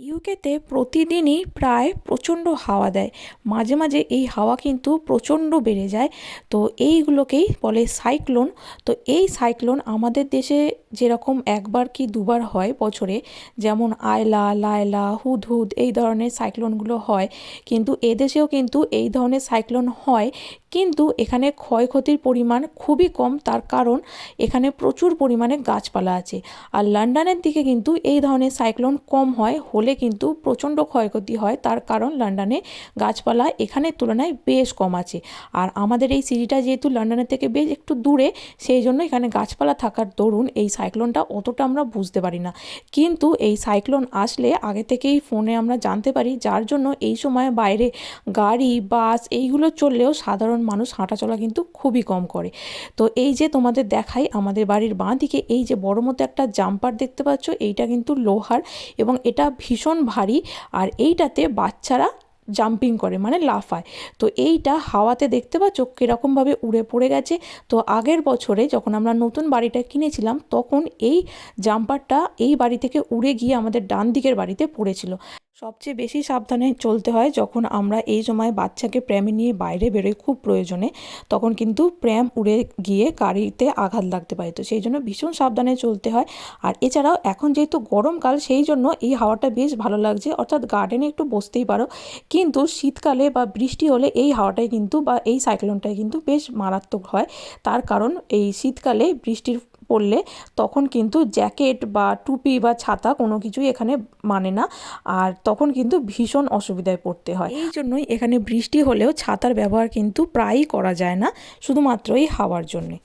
ইউকেতে প্রতিদিনই প্রায় প্রচণ্ড হাওয়া দেয়। মাঝে মাঝে এই হাওয়া কিন্তু প্রচণ্ড বেড়ে যায়। তো এইগুলোকেই বলে সাইক্লোন। তো এই সাইক্লোন আমাদের দেশে যেরকম একবার কি দুবার হয় বছরে, যেমন আয়লা, লায়লা, হুদহুদ এই ধরনের সাইক্লোনগুলো হয়। কিন্তু এদেশেও কিন্তু এই ধরনের সাইক্লোন হয়। কিন্তু এখানে ক্ষয়ক্ষতির পরিমাণ খুবই কম। তার কারণ এখানে প্রচুর পরিমাণে গাছপালা আছে। আর লন্ডনের দিকে কিন্তু এই ধরনের সাইক্লোন কম হয়। হলে কিন্তু প্রচণ্ড ক্ষয়ক্ষতি হয়। তার কারণ লন্ডনে গাছপালা এখানের তুলনায় বেশ কম আছে। আর আমাদের এই সিটিটা যেহেতু লন্ডনের থেকে বেশ একটু দূরে, সেই জন্য এখানে গাছপালা থাকার দরুন এই সাইক্লোনটা অতটা আমরা বুঝতে পারি না। কিন্তু এই সাইক্লোন আসলে আগে থেকেই ফোনে আমরা জানতে পারি, যার জন্য এই সময় বাইরে গাড়ি, বাস এইগুলো চললেও সাধারণ মানুষ হাঁটাচলা কিন্তু খুবই কম করে। তো এই যে তোমাদের দেখাই আমাদের বাড়ির বাঁ দিকে এই যে বড় মতো একটা জাম্পার দেখতে পাচ্ছ, এইটা কিন্তু লোহার এবং এটা ভীষণ ভারী আর এইটাতে বাচ্চারা জাম্পিং করে মানে লাফায়। তো এইটা হাওয়াতে দেখতে পাচ্ছ কীরকমভাবে উড়ে পড়ে গেছে। তো আগের বছরে যখন আমরা নতুন বাড়িটা কিনেছিলাম, তখন এই জাম্পারটা এই বাড়ি থেকে উড়ে গিয়ে আমাদের ডান দিকের বাড়িতে পড়েছিল। সবচেয়ে বেশি সাবধানে চলতে হয় যখন আমরা এই সময় বাচ্চাকে প্রেমে নিয়ে বাইরে বেরোই খুব প্রয়োজনে, তখন কিন্তু প্রেম উড়ে গিয়ে গাড়িতে আঘাত লাগতে পারে। তো সেই জন্য ভীষণ সাবধানে চলতে হয়। আর এছাড়াও এখন যেহেতু গরমকাল সেই জন্য এই হাওয়াটা বেশ ভালো লাগছে। অর্থাৎ গার্ডেনে একটু বসতেই পারো। কিন্তু শীতকালে বা বৃষ্টি হলে এই হাওয়াটাই কিন্তু বা এই সাইক্লোনটাই কিন্তু বেশ মারাত্মক হয়। তার কারণ এই শীতকালে বৃষ্টির পড়লে তখন কিন্তু জ্যাকেট বা টুপি বা ছাতা কোনো কিছুই এখানে মানে না। আর তখন কিন্তু ভীষণ অসুবিধায় পড়তে হয়। এই জন্যই এখানে বৃষ্টি হলেও ছাতার ব্যবহার কিন্তু প্রায়ই করা যায় না শুধুমাত্র এই হাওয়ার জন্যে।